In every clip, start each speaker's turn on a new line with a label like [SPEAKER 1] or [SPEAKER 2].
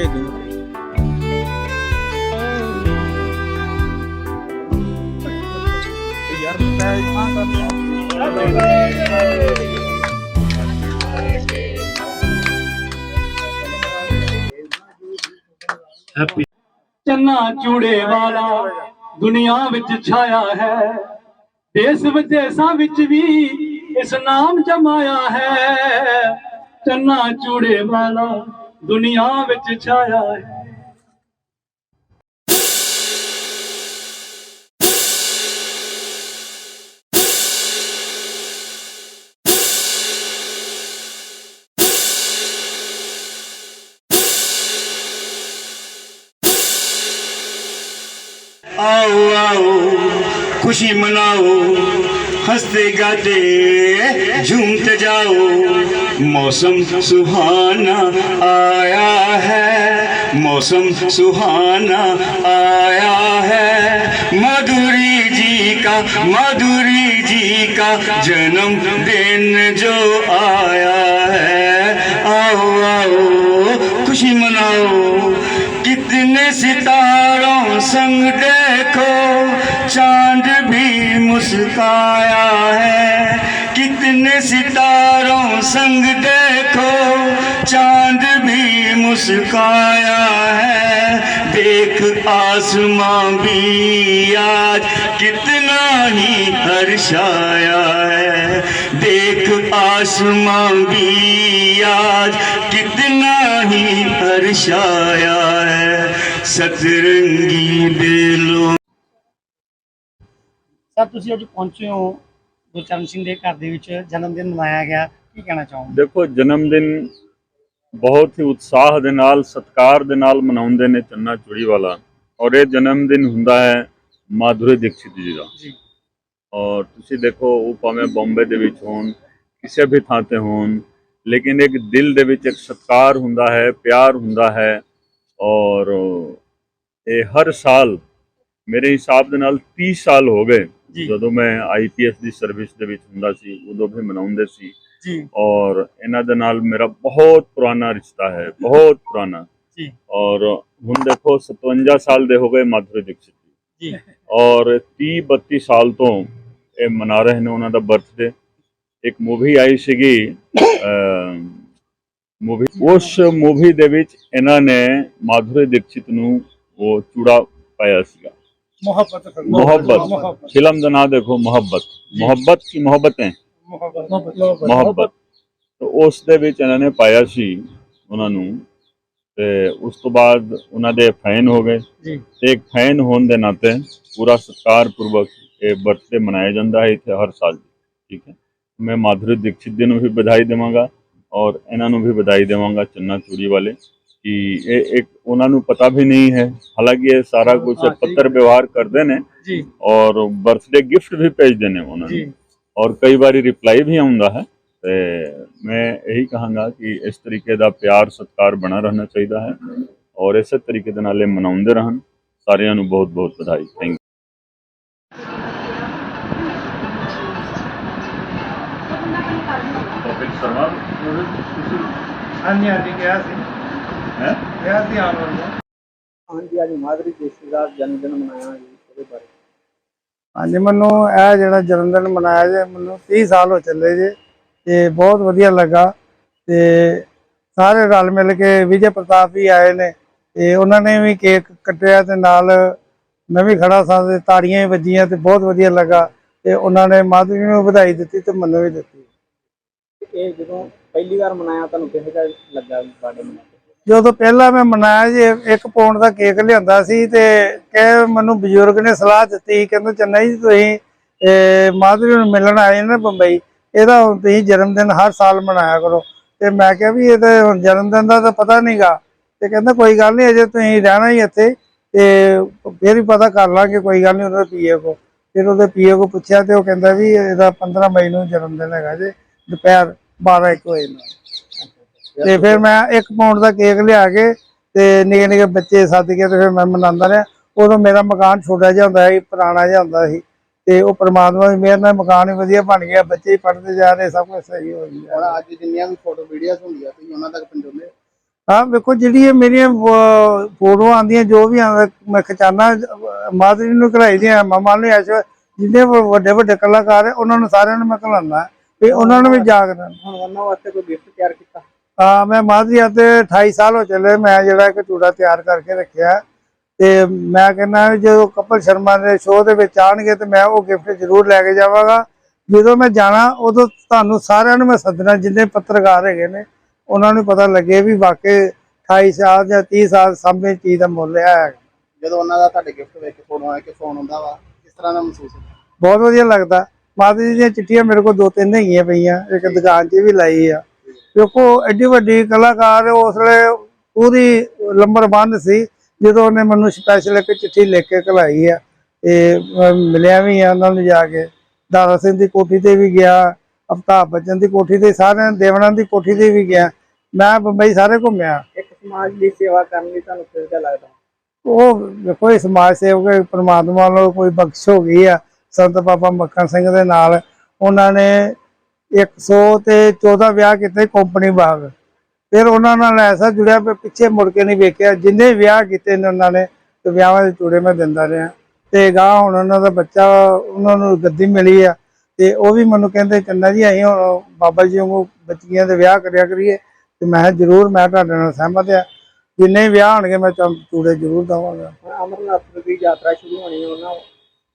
[SPEAKER 1] ਭੇਜ
[SPEAKER 2] ਚੰਨਾ ਚੂੜੇ ਵਾਲਾ ਦੁਨੀਆ ਵਿੱਚ ਛਾਇਆ ਹੈ। ਦੇਸ ਵਿਦੇਸਾਂ ਵਿੱਚ ਵੀ ਇਸ ਨਾਮ ਜਮਾਇਆ ਹੈ। ਚੰਨਾ ਚੂੜੇ ਵਾਲਾ ਦੁਨੀਆ ਵਿੱਚ ਛਾਇਆ ਹੈ।
[SPEAKER 3] ਆਓ ਆਓ ਖੁਸ਼ੀ ਮਨਾਓ। हँसते गाते, झूमते जाओ। मौसम सुहाना आया है, मौसम सुहाना आया है। मधुरी जी का, मधुरी जी का जन्म दिन जो आया है। आओ आओ, खुशी मनाओ। कितने सितारों संग देखो चांद भी मुस्काया है कितने सितारों संग देखो चांद भी मुस्काया है देख आसमां भी आज कितना ही हर्षाया है देख आसमां भी आज कितना ही हर्षाया है सतरंगी बेलों
[SPEAKER 4] ਸਰ ਤੁਸੀਂ ਅੱਜ ਪਹੁੰਚੇ ਹੋ ਗੁਰਚਰਨ ਸਿੰਘ ਦੇ ਘਰ ਦੇ ਵਿੱਚ ਜਨਮ ਦਿਨ ਮਨਾਇਆ ਗਿਆ। ਕੀ ਕਹਿਣਾ ਚਾਹੋਗੇ?
[SPEAKER 1] ਦੇਖੋ ਜਨਮ ਦਿਨ ਬਹੁਤ ਹੀ ਉਤਸ਼ਾਹ ਦੇ ਨਾਲ ਸਤਿਕਾਰ ਦੇ ਨਾਲ ਮਨਾਉਂਦੇ ਨੇ ਚੰਨਾ ਚੂੜੀ ਵਾਲਾ। ਔਰ ਇਹ ਜਨਮ ਦਿਨ ਹੁੰਦਾ ਹੈ ਮਾਧੁਰੀ ਦੀਕਸ਼ਿਤ ਜੀ ਦਾ।
[SPEAKER 4] ਜੀ।
[SPEAKER 1] ਔਰ ਤੁਸੀਂ ਦੇਖੋ ਉਹ ਭਾਵੇਂ ਬੰਬੇ ਦੇ ਵਿੱਚ ਹੋਣ ਕਿਸੇ ਵੀ ਥਾਂ ਤੇ ਹੋਣ ਲੇਕਿਨ ਇੱਕ ਦਿਲ ਦੇ ਵਿੱਚ ਇੱਕ ਸਤਿਕਾਰ ਹੁੰਦਾ ਹੈ ਪਿਆਰ ਹੁੰਦਾ ਹੈ। ਔਰ ਇਹ ਹਰ ਸਾਲ ਮੇਰੇ ਹਿਸਾਬ ਦੇ ਨਾਲ 30 ਸਾਲ ਹੋ ਗਏ। ਜਦੋਂ ਮੈਂ ਆਈਪੀਐਸ ਦੀ ਸਰਵਿਸ ਦੇ ਵਿੱਚ ਹੁੰਦਾ ਸੀ ਉਦੋਂ ਵੀ ਮਨਾਉਂਦੇ ਸੀ।
[SPEAKER 4] ਜੀ।
[SPEAKER 1] ਔਰ ਇਹਨਾਂ ਦੇ ਨਾਲ ਮੇਰਾ ਬਹੁਤ ਪੁਰਾਣਾ ਰਿਸ਼ਤਾ ਹੈ ਬਹੁਤ ਪੁਰਾਣਾ।
[SPEAKER 4] ਜੀ।
[SPEAKER 1] ਔਰ ਹੁਣ ਦੇਖੋ 57 ਸਾਲ ਦੇ ਹੋ ਗਏ ਮਾਧੁਰੀ ਦੀਕਸ਼ਿਤ ਜੀ। ਔਰ 30 32 ਸਾਲ ਤੋਂ ਇਹ ਮਨਾ ਰਹੇ ਨੇ ਉਹਨਾਂ ਦਾ ਬਰਥਡੇ ਇੱਕ ਮੂਵੀ ਆਈ ਸੀਗੀ ਮੂਵੀ ਉਸ ਮੂਵੀ ਦੇ ਵਿੱਚ ਇਹਨਾਂ ਨੇ ਮਾਧੁਰੀ ਦੀਕਸ਼ਿਤ ਨੂੰ ਉਹ ਚੂੜਾ ਪਾਇਆ ਸੀਗਾ।
[SPEAKER 4] ਮੁਹੱਬਤ
[SPEAKER 1] ਮੁਹੱਬਤ ਫਿਲਮ ਦਾ ਨਾਮ ਦੇਖੋ ਮੁਹੱਬਤ ਮੁਹੱਬਤ ਕੀ ਮੁਹੱਬਤ ਹੈ ਮੁਹੱਬਤ ਤੇ ਉਸ ਦੇ ਵਿੱਚ ਇਹਨਾਂ ਨੇ ਪਾਇਆ ਸੀ ਉਹਨਾਂ ਨੂੰ ਤੇ ਉਸ ਤੋਂ ਬਾਅਦ ਉਹਨਾਂ ਦੇ ਫੈਨ ਹੋ ਗਏ ਤੇ ਇੱਕ ਫੈਨ ਹੋਣ ਦੇ ਨਾਤੇ ਪੂਰਾ ਸਤਿਕਾਰ ਪੂਰਵਕ ਇਹ ਬਰਥਡੇ ਮਨਾਇਆ ਜਾਂਦਾ ਹੈ ਇੱਥੇ ਹਰ ਸਾਲ ਠੀਕ ਹੈ ਮੈਂ ਮਾਧੁਰੀ ਦੀਕਸ਼ਿਤ ਜੀ ਨੂੰ ਵੀ ਵਧਾਈ ਦੇਵਾਂਗਾ ਔਰ ਇਹਨਾਂ ਨੂੰ ਵੀ ਵਧਾਈ ਦੇਵਾਂਗਾ ਚੰਨਾ ਚੂੜੀ ਵਾਲੇ ਕਿ ਇਹ ਇੱਕ ਉਹਨਾਂ ਨੂੰ ਪਤਾ ਵੀ ਨਹੀਂ ਹੈ। ਹਾਲਾਂਕਿ ਇਹ ਸਾਰਾ ਕੁਝ ਪੱਤਰ ਵਿਵਹਾਰ ਕਰਦੇ ਨੇ
[SPEAKER 4] ਜੀ।
[SPEAKER 1] ਔਰ ਬਰਥਡੇ ਗਿਫਟ ਵੀ ਭੇਜਦੇ ਨੇ ਉਹਨਾਂ ਨੂੰ। ਔਰ ਕਈ ਵਾਰੀ ਰਿਪਲਾਈ ਵੀ ਆਉਂਦਾ ਹੈ। ਤੇ ਮੈਂ ਇਹੀ ਕਹਾਂਗਾ ਕਿ ਇਸ ਤਰੀਕੇ ਦਾ ਪਿਆਰ ਸਤਿਕਾਰ ਬਣਾ ਰਹਿਣਾ ਚਾਹੀਦਾ ਹੈ ਔਰ ਇਸੇ ਤਰੀਕੇ ਦੇ ਨਾਲ ਇਹ ਮਨਾਉਂਦੇ ਰਹਿਣ। ਸਾਰਿਆਂ ਨੂੰ ਬਹੁਤ ਬਹੁਤ ਵਧਾਈ। ਥੈਂਕ
[SPEAKER 4] ਹਾਂਜੀ ਹਾਂਜੀ ਕਿਹਾ ਸੀ।
[SPEAKER 1] ਹੈ?
[SPEAKER 4] ਕਿਹਾ ਸੀ ਆਉਣ ਵਾਲਾ
[SPEAKER 5] ਹਾਂਜੀ ਅੱਜ ਮਾਧੁਰੀ ਦੀਕਸ਼ਿਤ ਦਾ ਜਨਮ ਦਿਨ ਮਨਾਇਆ ਜੀ ਉਹਦੇ ਬਾਰੇ।
[SPEAKER 4] ਹਾਂਜੀ ਮੈਨੂੰ ਇਹ ਜਿਹੜਾ ਜਨਮ ਦਿਨ ਮਨਾਇਆ ਜੇ ਮੈਨੂੰ 30 ਸਾਲ ਹੋ ਚੱਲੇ ਜੇ ਤੇ ਬਹੁਤ ਵਧੀਆ ਲੱਗਾ। ਤੇ ਸਾਰੇ ਰਲ ਮਿਲ ਕੇ ਵਿਜੇ ਪ੍ਰਤਾਪ ਵੀ ਆਏ ਨੇ ਤੇ ਉਹਨਾਂ ਨੇ ਵੀ ਕੇਕ ਕੱਟਿਆ ਤੇ ਨਾਲ ਮੈਂ ਵੀ ਖੜਾ ਸਾਂ ਤੇ ਤਾੜੀਆਂ ਵੀ ਵੱਜੀਆਂ ਤੇ ਬਹੁਤ ਵਧੀਆ ਲੱਗਾ। ਤੇ ਉਹਨਾਂ ਨੇ ਮਾਧੁਰੀ ਨੂੰ ਵਧਾਈ ਦਿੱਤੀ ਤੇ ਮੈਨੂੰ ਵੀ ਦਿੱਤੀ।
[SPEAKER 5] ਇਹ ਜਦੋਂ ਪਹਿਲੀ ਵਾਰ ਮਨਾਇਆ ਤੁਹਾਨੂੰ ਕਿਹੋ ਜਿਹਾ ਲੱਗਾ ਬਰਥਡੇ ਮਨਾ
[SPEAKER 4] ਜਦੋਂ ਪਹਿਲਾਂ ਮੈਂ ਮਨਾਇਆ ਜੀ, ਇੱਕ ਪੌਂਡ ਦਾ ਕੇਕ ਲਿਆਂਦਾ ਸੀ ਤੇ ਕਹੇ ਮੈਨੂੰ ਬਜ਼ੁਰਗ ਨੇ ਸਲਾਹ ਦਿੱਤੀ, ਕਹਿੰਦੇ ਚੰਨਾ ਜੀ ਤੁਸੀਂ ਮਾਧੁਰੀ ਨੂੰ ਮਿਲਣ ਆਏ ਨੇ ਬੰਬਈ, ਇਹਦਾ ਹੁਣ ਤੁਸੀਂ ਜਨਮ ਦਿਨ ਹਰ ਸਾਲ ਮਨਾਇਆ ਕਰੋ। ਤੇ ਮੈਂ ਕਿਹਾ ਵੀ ਇਹ ਹੁਣ ਜਨਮ ਦਿਨ ਦਾ ਤਾਂ ਪਤਾ ਨਹੀਂਗਾ ਤੇ ਕਹਿੰਦਾ ਕੋਈ ਗੱਲ ਨਹੀਂ ਅਜੇ ਤੁਸੀਂ ਰਹਿਣਾ ਹੀ ਇੱਥੇ, ਤੇ ਫਿਰ ਵੀ ਪਤਾ ਕਰ ਲਾਂਗੇ, ਕੋਈ ਗੱਲ ਨਹੀਂ ਉਹਦੇ ਪੀਏ ਕੋ। ਫਿਰ ਉਹਦੇ ਪੀਏ ਕੋ ਪੁੱਛਿਆ ਤੇ ਉਹ ਕਹਿੰਦਾ ਵੀ ਇਹਦਾ 15 ਮਈ ਨੂੰ ਜਨਮ ਦਿਨ ਹੈਗਾ ਜੇ, ਦੁਪਹਿਰ 12 1 ਵਜੇ ਨੂੰ। ਤੇ ਫਿਰ ਮੈਂ ਇੱਕ ਪਾਉਂਡ ਦਾ ਕੇਕ ਲਿਆ ਕੇ ਤੇ ਨਿੱਕੇ ਨਿੱਕੇ ਬੱਚੇ ਸੱਦ ਕੇ ਤੇ ਫਿਰ ਮੈਂ ਮਨਾਉਂਦਾ ਰਿਹਾ। ਉਦੋਂ ਮੇਰਾ ਮਕਾਨ ਛੋਟਾ ਜਿਹਾ ਹੁੰਦਾ ਸੀ ਪੁਰਾਣਾ ਜਿਹਾ ਹੁੰਦਾ ਸੀ ਤੇ ਉਹ ਪ੍ਰਮਾਤਮਾ ਦੀ ਮਿਹਰ ਨਾਲ ਮਕਾਨ ਵੀ ਵਧੀਆ ਬਣ ਗਿਆ ਬੱਚੇ ਹੀ ਪੜ੍ਹਦੇ ਜਾ ਰਹੇ ਸਭ ਕੁਝ ਸਹੀ ਹੋ ਗਿਆ।
[SPEAKER 5] ਹੁਣ ਅੱਜ ਜਿੰਨੀਆਂ ਵੀ ਫੋਟੋ ਵੀਡੀਓਜ਼ ਹੁੰਦੀਆਂ ਤੁਸੀਂ ਉਹਨਾਂ ਤੱਕ ਪਹੁੰਚਾਉਂਦੇ ਹੋ?
[SPEAKER 4] ਵੇਖੋ ਜਿਹੜੀ ਇਹ ਮੇਰੀਆਂ ਫੋਟੋਆਂ ਆਉਂਦੀਆਂ ਜੋ ਵੀ ਆਉਂਦਾ ਮੈਂ ਖਿਚਾਣਾ ਮਾਦਰੀ ਨੂੰ ਕਢਾਈ ਦੀਆਂ ਮਾਮਾ ਨੇ ਐਸ ਜਿੰਨੇ ਵੱਡੇ ਵੱਡੇ ਕਲਾਕਾਰ ਹੈ ਉਹਨਾਂ ਨੂੰ ਸਾਰਿਆਂ ਨੂੰ ਮੈਂ ਘਲਾਉਂਦਾ ਵੀ ਉਹਨਾਂ ਨੂੰ ਵੀ ਜਾਗਦਾ।
[SPEAKER 5] ਹੁਣ ਉਹਨਾਂ ਵਾਸਤੇ ਕੋਈ ਗਿਫਟ ਤਿਆਰ ਕੀਤਾ?
[SPEAKER 4] ਮੈਂ ਮਾਧਰੀਆ ਤੇ 28 ਸਾਲ ਹੋ ਚੱਲੇ ਮੈਂ ਜਿਹੜਾ ਇੱਕ ਚੂੜਾ ਤਿਆਰ ਕਰਕੇ ਰੱਖਿਆ। ਤੇ ਮੈਂ ਕਹਿੰਦਾ ਜਦੋਂ ਕਪਲ ਸ਼ਰਮਾ ਦੇ ਸ਼ੋਅ ਦੇ ਵਿੱਚ ਆਣਗੇ ਤੇ ਮੈਂ ਉਹ ਗਿਫਟ ਜ਼ਰੂਰ ਲੈ ਕੇ ਜਾਵਾਂਗਾ। ਜਦੋਂ ਮੈਂ ਜਾਣਾ ਉਦੋਂ ਤੁਹਾਨੂੰ ਸਾਰਿਆਂ ਨੂੰ ਮੈਂ ਸੱਦਣਾ ਜਿੰਨੇ ਪੱਤਰਕਾਰ ਹੈਗੇ ਨੇ ਉਹਨਾਂ ਨੂੰ ਪਤਾ ਲੱਗੇ ਵੀ ਵਾਕਈ 28 ਸਾਲ ਜਾਂ 30 ਸਾਲ ਸਾਹਮਣੇ ਚੀਜ਼ ਦਾ ਮੁੱਲ ਹੈ।
[SPEAKER 5] ਜਦੋਂ ਉਹਨਾਂ ਦਾ ਤੁਹਾਡੇ ਗਿਫਟ ਵੇਖ ਕੇ ਆਏ ਕਿ ਫੋਨ ਹੁੰਦਾ ਵਾ ਕਿਸ ਤਰ੍ਹਾਂ ਦਾ ਮਹਿਸੂਸ ਹੁੰਦਾ?
[SPEAKER 4] ਬਹੁਤ ਵਧੀਆ ਲੱਗਦਾ। ਮਾਤਾ ਜੀ ਦੀਆਂ ਚਿੱਠੀਆਂ ਮੇਰੇ ਕੋਲ ਦੋ ਤਿੰਨ ਹੈਗੀਆਂ ਪਈਆਂ ਇੱਕ ਦੁਕਾਨ 'ਚ ਵੀ ਲਾਈ ਆ। ਕਿਉਂਕਿ ਐਡੀ ਵੱਡੀ ਕਲਾਕਾਰ ਉਸ ਵੇਲੇ ਪੂਰੀ ਲੰਬਰ ਬੰਦ ਸੀ ਜਦੋਂ ਉਹਨੇ ਮੈਨੂੰ ਸਪੈਸ਼ਲ ਇੱਕ ਚਿੱਠੀ ਲਿਖ ਕੇ ਘਲਾਈ ਆ ਤੇ ਮਿਲਿਆ ਵੀ ਆ ਉਹਨਾਂ ਨੂੰ ਜਾ ਕੇ। ਦਾਰਾ ਸਿੰਘ ਦੀ ਕੋਠੀ ਤੇ ਵੀ ਗਿਆ ਅਮਤਾਬ ਬੱਚਨ ਦੀ ਕੋਠੀ ਤੇ ਸਾਰਿਆਂ ਦੇਵਨਾਂ ਦੀ ਕੋਠੀ ਤੇ ਵੀ ਗਿਆ। ਮੈਂ ਬੰਬਈ ਸਾਰੇ ਘੁੰਮਿਆ।
[SPEAKER 5] ਇੱਕ ਸਮਾਜ ਦੀ ਸੇਵਾ ਕਰਨ ਲਈ ਤੁਹਾਨੂੰ ਕਿਹੋ ਜਿਹਾ ਲੱਗਦਾ?
[SPEAKER 4] ਉਹ ਇਹ ਸਮਾਜ ਸੇਵਕ ਪ੍ਰਮਾਤਮਾ ਵੱਲੋਂ ਕੋਈ ਬਖਸ਼ ਹੋ ਗਈ ਆ। ਸੰਤ ਬਾਬਾ ਮੱਖਣ ਸਿੰਘ ਦੇ ਨਾਲ ਉਹਨਾਂ ਨੇ 100 ਤੇ 14 ਵਿਆਹ ਕੀਤੇ ਕੰਪਨੀ ਬਾਗ ਫਿਰ ਉਹਨਾਂ ਨਾਲ ਐਸਾ ਜੁੜਿਆ ਵੀ ਪਿੱਛੇ ਮੁੜ ਕੇ ਨਹੀਂ ਵੇਖਿਆ। ਜਿੰਨੇ ਵਿਆਹ ਕੀਤੇ ਨੇ ਉਹਨਾਂ ਨੇ ਤੇ ਵਿਆਹਾਂ ਦੇ ਚੂੜੇ ਮੈਂ ਦਿੰਦਾ ਰਿਹਾ। ਤੇ ਗਾਂ ਹੁਣ ਉਹਨਾਂ ਦਾ ਬੱਚਾ ਉਹਨਾਂ ਨੂੰ ਗੱਦੀ ਮਿਲੀ ਆ। ਤੇ ਉਹ ਵੀ ਮੈਨੂੰ ਕਹਿੰਦੇ ਚੰਨਾ ਜੀ ਅਸੀਂ ਹੁਣ ਬਾਬਾ ਜੀ ਵਾਂਗੂ ਬੱਚੀਆਂ ਦੇ ਵਿਆਹ ਕਰਿਆ ਕਰੀਏ। ਤੇ ਮੈਂ ਜ਼ਰੂਰ ਮੈਂ ਤੁਹਾਡੇ ਨਾਲ ਸਹਿਮਤ ਆ। ਜਿੰਨੇ ਵਿਆਹ ਹੋਣਗੇ ਮੈਂ ਚੂੜੇ ਜ਼ਰੂਰ ਦਵਾਂਗਾ।
[SPEAKER 5] ਅਮਰਨਾਥ ਦੀ ਯਾਤਰਾ ਸ਼ੁਰੂ ਹੋਣੀ ਉਹਨਾਂ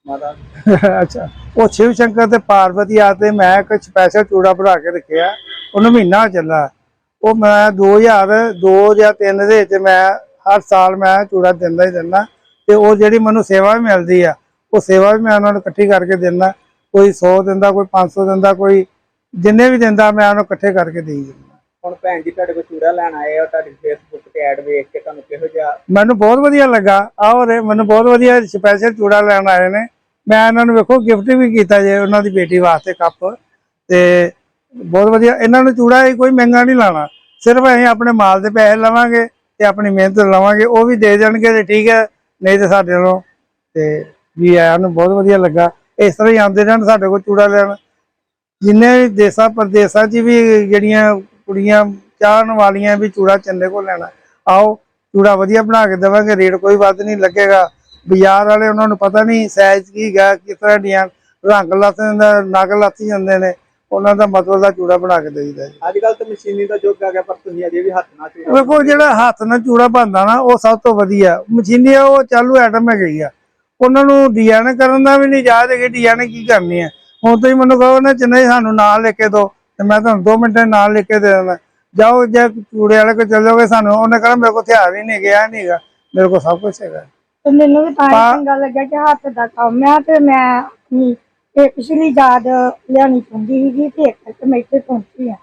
[SPEAKER 5] ਮਾਤਾ
[SPEAKER 4] ਅੱਛਾ। ਉਹ ਸ਼ਿਵ ਸ਼ੰਕਰ ਤੇ ਪਾਰਵਤੀ ਆ ਤੇ ਮੈਂ ਇੱਕ ਸਪੈਸ਼ਲ ਚੂੜਾ ਬਣਾ ਕੇ ਰੱਖਿਆ। ਉਹਨੂੰ ਮਹੀਨਾ ਚੱਲਾ ਉਹ ਮੈਂ 2002 ਜਾਂ 3 ਦੇ ਵਿੱਚ ਮੈਂ ਹਰ ਸਾਲ ਮੈਂ ਚੂੜਾ ਦਿੰਦਾ ਹੀ ਦਿੰਦਾ। ਤੇ ਉਹ ਜਿਹੜੀ ਮੈਨੂੰ ਸੇਵਾ ਵੀ ਮਿਲਦੀ ਆ ਉਹ ਸੇਵਾ ਵੀ ਮੈਂ ਉਹਨਾਂ ਨੂੰ ਇਕੱਠੀ ਕਰਕੇ ਦਿੰਦਾ। ਕੋਈ 100 ਦਿੰਦਾ ਕੋਈ 500 ਦਿੰਦਾ ਕੋਈ ਜਿੰਨੇ ਵੀ ਦਿੰਦਾ ਮੈਂ ਉਹਨੂੰ ਇਕੱਠੇ ਕਰਕੇ ਦੇਈ ਦਿੰਦਾ।
[SPEAKER 5] ਹੁਣ ਭੈਣ ਜੀ ਤੁਹਾਡੇ ਕੋਲ ਚੂੜਾ ਲੈਣ ਆਏ ਆ ਤੁਹਾਡੀ ਫੇਸਬੁੱਕ ਤੇ ਐਡ ਵੇਖ ਕੇ ਤੁਹਾਨੂੰ ਕਿਹੋ ਜਿਹਾ
[SPEAKER 4] ਮੈਨੂੰ ਬਹੁਤ ਵਧੀਆ ਲੱਗਾ। ਆਓ ਰੇ ਮੈਨੂੰ ਬਹੁਤ ਵਧੀਆ ਸਪੈਸ਼ਲ ਚੂੜਾ ਲੈਣ ਆਏ ਨੇ। ਮੈਂ ਇਹਨਾਂ ਨੂੰ ਵੇਖੋ ਗਿਫਟ ਵੀ ਕੀਤਾ ਜੇ ਉਹਨਾਂ ਦੀ ਬੇਟੀ ਵਾਸਤੇ ਕੱਪ ਤੇ ਬਹੁਤ ਵਧੀਆ। ਇਹਨਾਂ ਨੂੰ ਚੂੜਾ ਹੀ ਕੋਈ ਮਹਿੰਗਾ ਨਹੀਂ ਲਾਣਾ। ਸਿਰਫ ਅਸੀਂ ਆਪਣੇ ਮਾਲ ਦੇ ਪੈਸੇ ਲਵਾਂਗੇ ਤੇ ਆਪਣੀ ਮਿਹਨਤ ਲਵਾਂਗੇ। ਉਹ ਵੀ ਦੇ ਦੇਣਗੇ ਤੇ ਠੀਕ ਹੈ, ਨਹੀਂ ਤੇ ਸਾਡੇ ਨਾਲੋਂ ਤੇ ਵੀ ਆਇਆਂ ਨੂੰ ਬਹੁਤ ਵਧੀਆ ਲੱਗਾ। ਇਸ ਤਰ੍ਹਾਂ ਹੀ ਆਉਂਦੇ ਰਹਿਣ ਸਾਡੇ ਕੋਲ ਚੂੜਾ ਲੈਣ। ਜਿੰਨੇ ਵੀ ਦੇਸਾਂ ਪ੍ਰਦੇਸਾਂ 'ਚ ਵੀ ਜਿਹੜੀਆਂ ਕੁੜੀਆਂ ਚਾਹਣ ਵਾਲੀਆਂ ਵੀ ਚੂੜਾ ਚੰਦੇ ਕੋਲ ਲੈਣਾ। ਆਓ, ਚੂੜਾ ਵਧੀਆ ਬਣਾ ਕੇ ਦੇਵਾਂਗੇ। ਰੇਟ ਕੋਈ ਵੱਧ ਨਹੀਂ ਲੱਗੇਗਾ। ਬਾਜ਼ਾਰ ਵਾਲੇ ਉਹਨਾਂ ਨੂੰ ਪਤਾ ਨਹੀਂ ਸਾਈਜ਼ ਕੀ ਗਾ ਕਿਸ ਤਰ੍ਹਾਂ ਦੀਆਂ ਰੰਗ ਲੱਥ ਜਾਂਦਾ ਨਗ ਲੱਥ ਜਾਂਦੇ ਨੇ ਉਹਨਾਂ ਦਾ ਮਤਲਬ ਦਾ ਚੂੜਾ ਬਣਾ ਕੇ ਦੇਈਦਾ ਜੀ।
[SPEAKER 5] ਅੱਜ ਕੱਲ ਤਾਂ ਮਸ਼ੀਨੀ ਦਾ ਯੁੱਗ ਆ ਗਿਆ ਪਰ ਤੁਸੀਂ ਅਜੇ ਵੀ ਹੱਥ ਨਾਲ ਚੂੜਾ
[SPEAKER 4] ਵੇਖੋ ਜਿਹੜਾ ਹੱਥ ਨਾਲ ਚੂੜਾ ਬਣਦਾ ਨਾ ਉਹ ਸਭ ਤੋਂ ਵਧੀਆ। ਮਸ਼ੀਨੀ ਉਹ ਚਾਲੂ ਆਈਟਮ ਹੈਗੀ ਆ। ਉਹਨਾਂ ਨੂੰ ਡਿਜ਼ਾਈਨ ਕਰਨ ਦਾ ਵੀ ਨਹੀਂ ਯਾਦ ਹੈਗੀ ਡਿਜ਼ਾਈਨ ਕੀ ਕਰਨੀ ਹੈ ਹੁਣ ਤੁਸੀਂ ਮੈਨੂੰ ਕਹੋ ਨਾ ਚੰਨਈ ਸਾਨੂੰ ਨਾਲ ਲਿਖ ਕੇ ਦਿਓ ਤੇ ਮੈਂ ਤੁਹਾਨੂੰ 2 ਮਿੰਟਾਂ ਨਾਲ ਲਿਖ ਕੇ ਦੇ ਦਿੰਦਾ। ਜਾਓ ਜੇ ਚੂੜੇ ਵਾਲੇ ਕੋਲ ਚੱਲ ਜਾਓਗੇ ਸਾਨੂੰ ਉਹਨੇ ਕਹਿਣਾ ਮੇਰੇ ਕੋਲ ਹਥਿਆਰ ਹੀ ਨਹੀਂ ਗਿਆ ਨਹੀਂ ਹੈਗਾ। ਮੇਰੇ ਕੋਲ ਸਭ ਕੁਝ ਹੈਗਾ।
[SPEAKER 6] ਤੇ ਮੈਨੂੰ ਵੀ ਤਾਂ ਹੀ ਚੰਗਾ ਲੱਗਿਆ ਕਿ ਹੱਥ ਦਾ ਕੰਮ ਆ ਤੇ ਮੈਂ ਆਪਣੀ ਇਹ ਪਿਛਲੀ ਯਾਦ ਲਿਆਉਣੀ ਚਾਹੁੰਦੀ ਸੀਗੀ ਤੇ ਇੱਕ ਤੇ ਮੈਂ ਇੱਥੇ ਪਹੁੰਚੀ ਆ।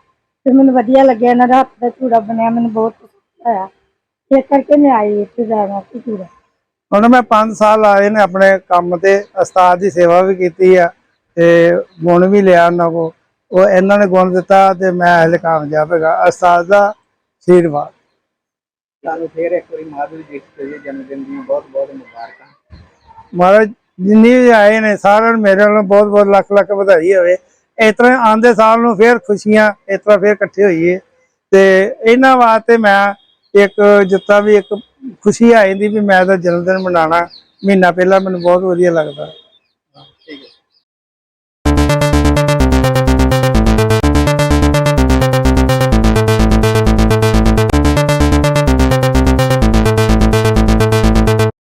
[SPEAKER 6] ਤੇ ਮੈਨੂੰ ਵਧੀਆ ਲੱਗਿਆ ਇਹਨਾਂ ਦਾ ਹੱਥ ਦਾ ਚੂੜਾ ਬਣਿਆ ਮੈਨੂੰ ਬਹੁਤ ਪਸੰਦ ਆਇਆ। ਇਸ ਕਰਕੇ ਮੈਂ ਆਈ ਇੱਥੇ ਜਾਣਾ ਸੀ ਚੂੜਾ
[SPEAKER 4] ਹੁਣ ਮੈਂ 5 ਸਾਲ ਆਏ ਨੇ ਆਪਣੇ ਕੰਮ ਤੇ ਉਸਤਾਦ ਦੀ ਸੇਵਾ ਵੀ ਕੀਤੀ ਆ ਤੇ ਗੁਣ ਵੀ ਲਿਆ ਉਹਨਾਂ ਕੋ ਉਹ ਇਹਨਾਂ ਨੇ ਗੁਣ ਦਿੱਤਾ ਤੇ ਮੈਂ ਹਲੇ ਕਾਮਯਾਬ ਹੈਗਾ। ਉਸਤਾਦ ਦਾ ਆਸ਼ੀਰਵਾਦ।
[SPEAKER 5] ਤੁਹਾਨੂੰ ਫੇਰ ਇੱਕ ਵਾਰੀ ਮਾਧੁਰੀ ਦੀਕਸ਼ਿਤ ਜੀ ਜਨਮ ਦਿਨ ਦੀਆਂ ਬਹੁਤ ਬਹੁਤ ਮੁਬਾਰਕਾਂ।
[SPEAKER 4] ਮਹਾਰਾਜ, ਜਿੰਨੀ ਵੀ ਆਏ ਨੇ, ਸਾਰਿਆਂ ਨੂੰ ਮੇਰੇ ਵੱਲੋਂ ਬਹੁਤ ਬਹੁਤ ਲੱਖ ਲੱਖ ਵਧਾਈ ਹੋਵੇ। ਇਸ ਤਰ੍ਹਾਂ ਆਂਦੇ ਸਾਲ ਨੂੰ ਫੇਰ ਖੁਸ਼ੀਆਂ, ਇਸ ਤਰ੍ਹਾਂ ਫੇਰ ਇਕੱਠੇ ਹੋਈਏ। ਤੇ ਇਹਨਾਂ ਵਾਸਤੇ ਮੈਂ ਇੱਕ ਜਿੱਤਾ ਵੀ ਇੱਕ ਖੁਸ਼ੀ ਆ ਜਾਂਦੀ ਵੀ ਮੈਂ ਤਾਂ ਜਨਮ ਦਿਨ ਮਨਾਣਾ ਮਹੀਨਾ ਪਹਿਲਾਂ ਮੈਨੂੰ ਬਹੁਤ ਵਧੀਆ ਲੱਗਦਾ।